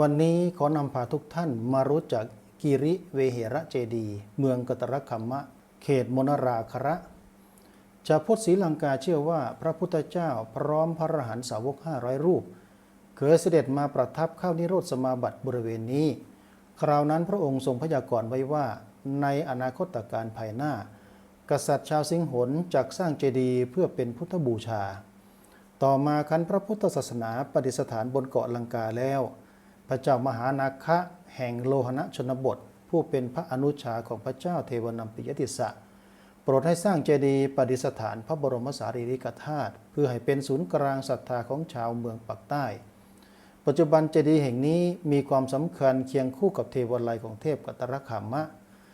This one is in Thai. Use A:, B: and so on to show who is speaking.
A: วันนี้ขอนำพาทุกท่านมารู้จักกิริเวเหระเจดี เมืองกตรคัมมะ เขตมนราคระชาวพุทธศรีลังกาเชื่อว่าพระพุทธเจ้าพร้อมพระอรหันตสาวก 500 รูป เคยเสด็จมาประทับเข้านิโรธสมาบัติบริเวณนี้ คราวนั้นพระองค์ทรงพยากรณ์ไว้ว่า ในอนาคตการภายหน้า กษัตริย์ชาวสิงหนจักสร้างเจดีย์เพื่อเป็นพุทธบูชา ต่อมาคันพระพุทธศาสนาปฏิสถานบนเกาะลังกาแล้ว ระเจ้ามหานาคะแห่งโลหณะชนบท ผู้เป็นพระอนุชาของพระเจ้าเทวนัมปิยติสะ โปรดให้สร้างเจดีย์ประดิษฐานพระบรมสารีริกธาตุเพื่อให้เป็นศูนย์กลางศรัทธาของชาวเมืองปักใต้ ปัจจุบันเจดีย์แห่งนี้มีความสำคัญเคียงคู่กับเทวาลัยของเทพกัตตรคามะ